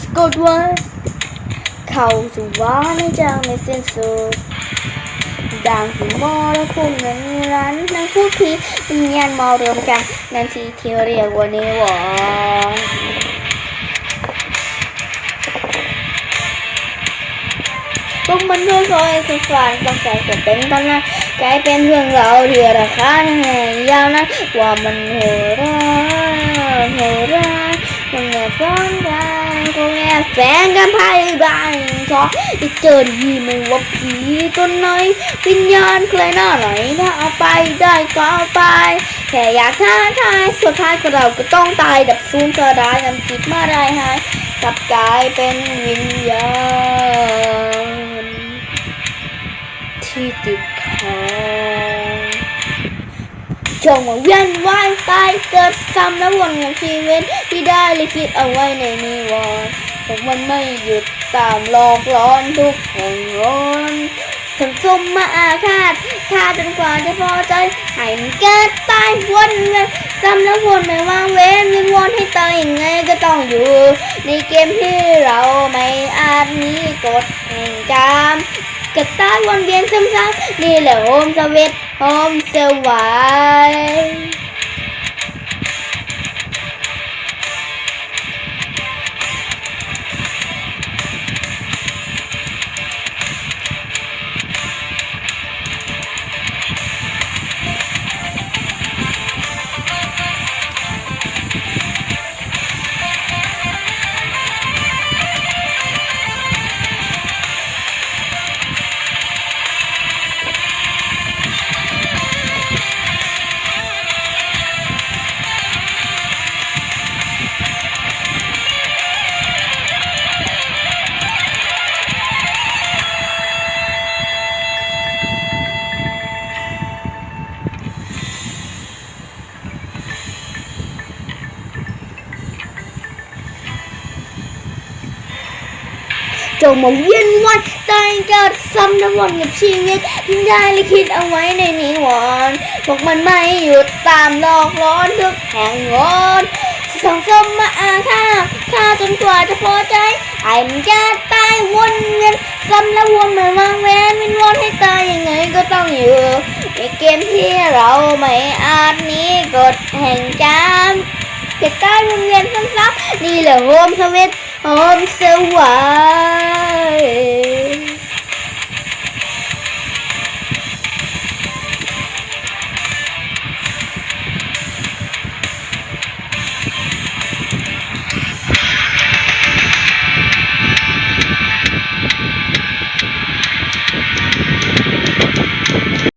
สะกดไว้เข้าสู่ว้าไม่จางไม่สิ้นสุดดังสีมอและคุณนั้นรันนั้นพูดพีวิญญาณมอรวมกันนั่นที่ที่เรียกว่าเนวรพวกมันช่วยคอยสุขานตั้งแต่จะเป็นตอนนั้นกลายเป็นเรื่องราวที่ราคาแห่งยาวนั้นว่ามันโหดร้ายโหดร้าย มันแอนกันคงแอบแฝงกันภายในบ้านชอไอ้เจอดีไม่ว่าผีตัวไหนวิญญาณเคยหน้าไหนถ้าเอาไปได้ก็เอาไป แค่อยากท้าทายสุดท้ายก็เราก็ต้องตายดับซูนกระด้นำจิตมาได้หายกลับกลายเป็นวิญญาณ จงมาเวียนว่ายตายเกิดซ้ำแล้ววนกับชีวิตที่ได้ลิขิตเอาไว้ในนิวรณ์ผมมันไม่หยุดตามหลอกหลอนทุกแห่งร้อนสังสมมาอาฆาตฆ่าจนกว่าจะพอใจให้มันเกิดตายวนเวียนซ้ำแล้ววนไม่ว่างเว้นวิงวอนให้ตายยังไงก็ต้องอยู่ ในเกมที่เราไม่อาจหนีกฎแห่งกรรม กระตายวนเวียนซ้ำๆนี่แหละโฮมสวิตโฮมสวาย จงมาเวียนวันตายเกิดซ้ำทั้งวันกับชีวิตที่งได้ลิขิตเอาไว้ในนิวรณ์พวกมันไม่หยุดตามหลอกล้อนทุกแห่งวอนส่งสมมาอาฆาตฆ่าจนกว่าจะพอใจ ไอ้มันจะตายวนเวียนซ้ำแล้ววนเหมือนวางแวนวินวนให้ตายยังไงก็ต้องอยู่ในเกมที่เราไม่อาจหนี้กฎแห่งกรรมจะตายวนเวียนซ้ำๆนี่แหละโฮมสวิต โฮมสวาย